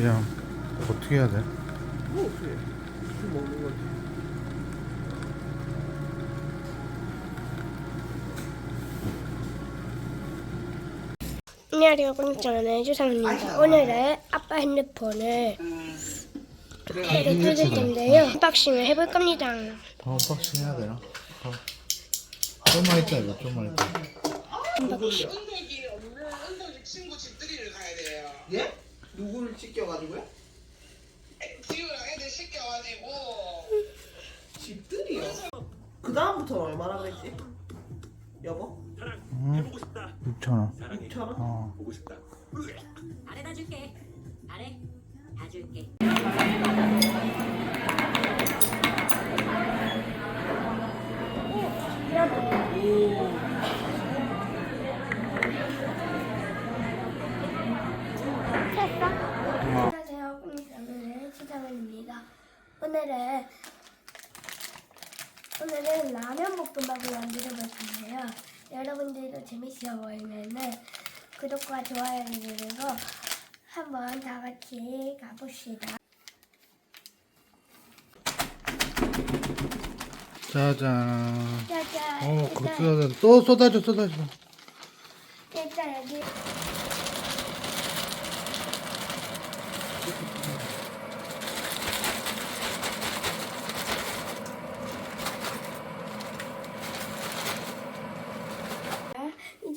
그냥 어떻게 해야 돼? 뭐 어떻게 해? 술 먹는 거지. 안녕하세요, 꽁짜는 주상입니다. 오늘은 아빠 핸드폰을 해를 뜯을 텐데요. 언박싱을 해볼 겁니다. 더 언박싱 해야 되나? 더. 좀만 있다 이거 좀만 있다 언박싱. 친구 집들이를 가야 돼요. 예? 찢겨가지고요? 지우랑 애들 시켜가지고 집들이요. 그 다음부터 얼마나 그랬지? 여보? 응? 6천원 6천 원? 어 아래 다 줄게. 아래 다 줄게. 안녕하 입니다. 오늘은 오늘은 라면 볶음밥을 만들어 볼 텐데요. 여러분들도 재밌어 보이면은 구독과 좋아요 누르고 한번 다 같이 가봅시다. 짜잔 짜잔. 어 일단, 쏟아져 또 쏟아져 쏟아져 일단 여기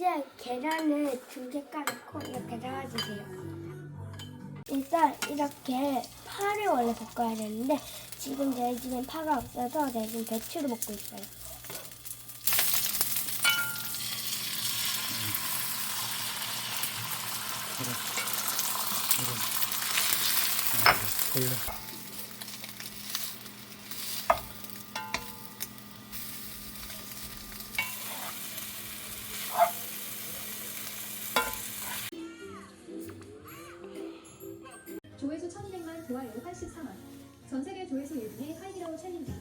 이제 계란을 두 개 까놓고 이렇게 잡아주세요. 일단 이렇게 파를 원래 볶아야 되는데 지금 제 집엔 파가 없어서 제 지금 배추를 볶고 있어요. 걸려 조회수 1200만 좋아요 83만 전 세계 조회수 1위의 하이라우 챌린지.